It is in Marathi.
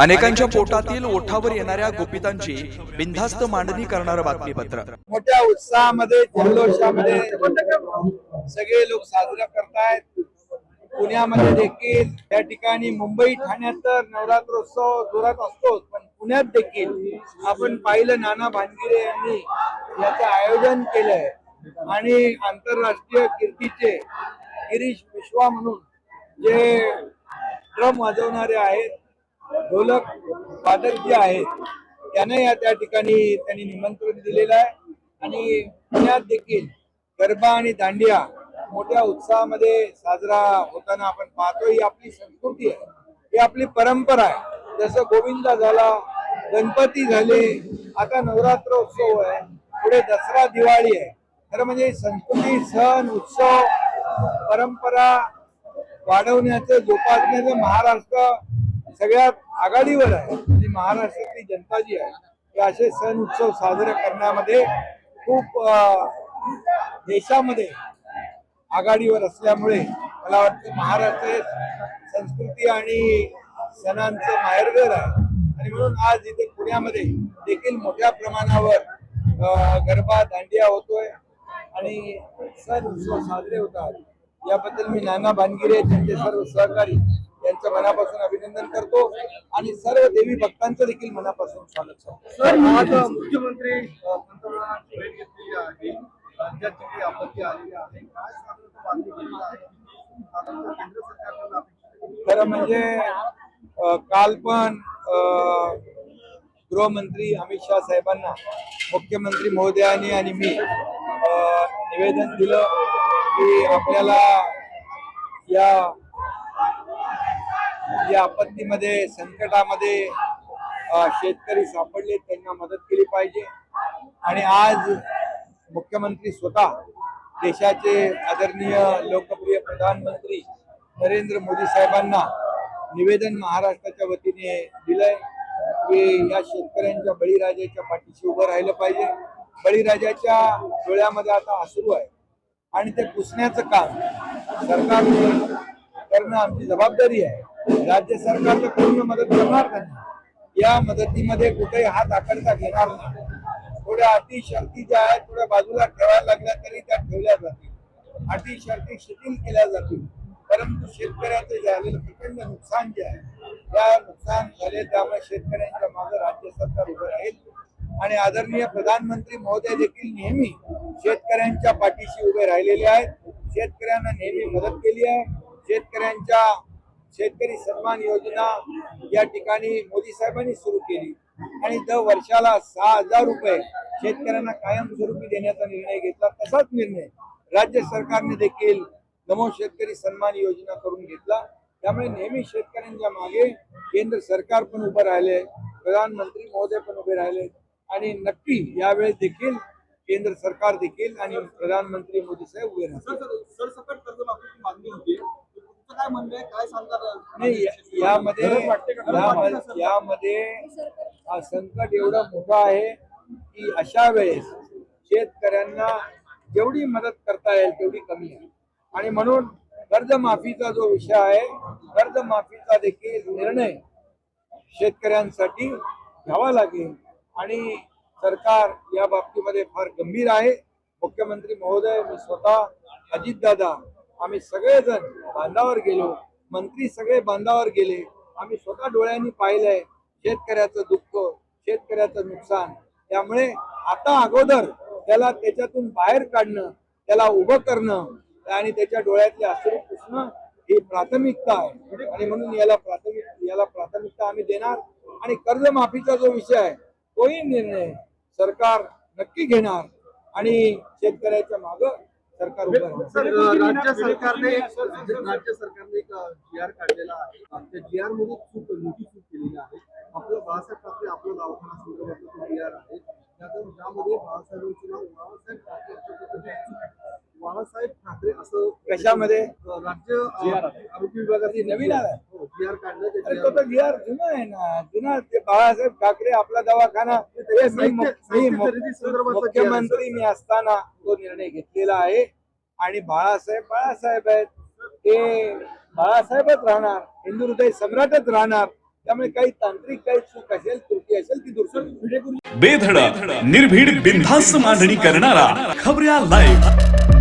अनेकांच्या पोटातील ओठावर येणाऱ्या गोपितांची बिनधास्त मांडणी करणारं बातमीपत्र. मोठ्या उत्साहामध्ये जल्लोषामध्ये सगळे लोक साजरा करतायत. पुण्यामध्ये देखील त्या ठिकाणी मुंबई ठाण्यात तर नवरात्रोत्सव जोरात असतोच पण पुण्यात देखील आपण पाहिलं नाना भानगिरे यांनी याचं आयोजन केलंय. आणि आंतरराष्ट्रीय कीर्तीचे गिरीश विश्वा म्हणून जे ड्रम वाजवणारे आहेत ढोलक वादक जे आहेत त्यांना या त्या ठिकाणी त्यांनी निमंत्रण दिलेलं आहे. आणि पुण्यात देखील गरबा आणि दांडिया मोठ्या उत्साहामध्ये साजरा होताना आपण पाहतो ही आपली संस्कृती आहे. ही आपली परंपरा आहे. जसं गोविंदा झाला गणपती झाले आता नवरात्र उत्सव आहे. पुढे दसरा दिवाळी आहे. खरं म्हणजे संस्कृती सण उत्सव परंपरा वाढवण्याचं जोपासण्याचं महाराष्ट्र सगळ्यात आघाडीवर आहे. जी महाराष्ट्रातली जनता जी आहे हे असे सण उत्सव साजरे करण्यामध्ये खूप देशामध्ये आघाडीवर असल्यामुळे मला वाटतं महाराष्ट्र संस्कृती आणि सणांचं माहेरघर आहे. आणि म्हणून आज इथे पुण्यामध्ये देखील मोठ्या प्रमाणावर गरबा दांडिया होतोय आणि सण उत्सव साजरे होतात. याबद्दल मी नाना भानगिरे त्यांचे सर्व सहकारी यांचं मनापासून अभिनंदन करतो आणि सर्व देवी भक्तांचं देखील मनापासून स्वागत करतो. मुख्यमंत्री आहे आपत्ती आलेली आहे खरं म्हणजे काल पण गृहमंत्री अमित शाह साहेबांना मुख्यमंत्री महोदयांनी आणि मी निवेदन दिलं की आपल्याला या या आपत्तीमध्ये संकटामध्ये शेतकरी सापडले त्यांना मदत केली पाहिजे. आणि आज मुख्यमंत्री स्वतः देशाचे आदरणीय लोकप्रिय प्रधानमंत्री नरेंद्र मोदी साहेबांना निवेदन महाराष्ट्राच्या वतीने दिलंय की या शेतकऱ्यांच्या बळीराजाच्या पाठीशी उभं राहिलं पाहिजे. बळीराजाच्या डोळ्यामध्ये आता असुरू आहे. आणि ते पुसण्याचं काम सरकार करणं आमची जबाबदारी आहे. राज्य सरकार तर पूर्ण मदत करणार नाही? या मदतीमध्ये कुठेही हात आकडता घेणार नाही. थोड्या अटी शर्ती ज्या आहेत थोड्या बाजूला ठेवायला लागल्या तरी त्या ठेवल्या जातील. अटी शर्ती शिथिल केल्या जातील. परंतु शेतकऱ्याचं झालेलं प्रचंड नुकसान जे आहे त्या नुकसान झाले त्यामुळे शेतकऱ्यांच्या मागे राज्य सरकार उभं राहील. आणि आदरणीय प्रधानमंत्री महोदय देखील नेहमी शेतकऱ्यांच्या पाठीशी उभे राहिलेले आहेत. शेतकऱ्यांना नेहमी मदत केली आहे. शेतकऱ्यांच्या शेतकरी सन्मान योजना या ठिकाणी मोदी साहेबांनी सुरू केली आणि दर वर्षाला सहा हजार रुपये शेतकऱ्यांना कायमस्वरूपी देण्याचा निर्णय घेतला तसाच निर्णय राज्य सरकारने देखील नमो शेतकरी सन्मान योजना करून घेतला त्यामुळे नेहमी शेतकऱ्यांच्या मागे केंद्र सरकार पण उभं राहिले प्रधानमंत्री महोदय पण उभे राहिले आणि नक्की यावेळेस देखील केंद्र सरकार देखील आणि प्रधानमंत्री मोदी साहेब उभे राहतील काय म्हणणं आहे काय या- यामध्ये यामध्ये यामध्ये हा संकट एवढं मोठं आहे की अशा वेळेस शेतकऱ्यांना जेवढी मदत करता येईल तेवढी कमी आहे. आणि म्हणून कर्जमाफीचा जो विषय आहे कर्जमाफीचा देखील निर्णय शेतकऱ्यांसाठी घ्यावा लागेल. आणि सरकार या बाबतीमध्ये फार गंभीर आहे. मुख्यमंत्री महोदय मी स्वतः अजितदादा आम्ही सगळेजण बांधावर गेलो. मंत्री सगळे बांधावर गेले. आम्ही स्वतः डोळ्यांनी पाहिलंय शेतकऱ्याचं दुःख शेतकऱ्याचं नुकसान. त्यामुळे आता अगोदर त्याला त्याच्यातून बाहेर काढणं त्याला उभं करणं आणि त्याच्या डोळ्यातले अश्रू पुसणं ही प्राथमिकता आहे. आणि म्हणून याला प्राथमिक याला प्राथमिकता आम्ही देणार. आणि कर्जमाफीचा जो विषय आहे तोही निर्णय सरकार नक्की घेणार. आणि शेतकऱ्याच्या मागं सरकार राज्य सरकारने एक राज्य सरकारने एक जी आर काढलेला आहे. त्या जी आरमध्ये खूप मोठी चूक केलेली आहे. आपलं बाळासाहेब ठाकरे आपलं दवाखाना संदर्भातला तो जी आर आहे. त्यातून ज्यामध्ये बाळासाहेबांचं नाव बाळासाहेब ठाकरे बाळासाहेब ठाकरे असं कशामध्ये? राज्य आरोग्य विभागाची नवीन आलाय? तो तर जुना आहे ना जुना ते बाळासाहेब ठाकरे आपला दवाखाना मुख्यमंत्री मी असताना तो निर्णय घेतलेला आहे. आणि बाळासाहेब बाळासाहेब आहेत. ते बाळासाहेबच राहणार हिंदू हृदय सम्राटच राहणार. त्यामुळे काही तांत्रिक काही चूक असेल त्रुटी असेल ती दुरुस्त बेधडक निर्भीड बिनधास्त मांडणी करणारा खबऱ्या लाईव्ह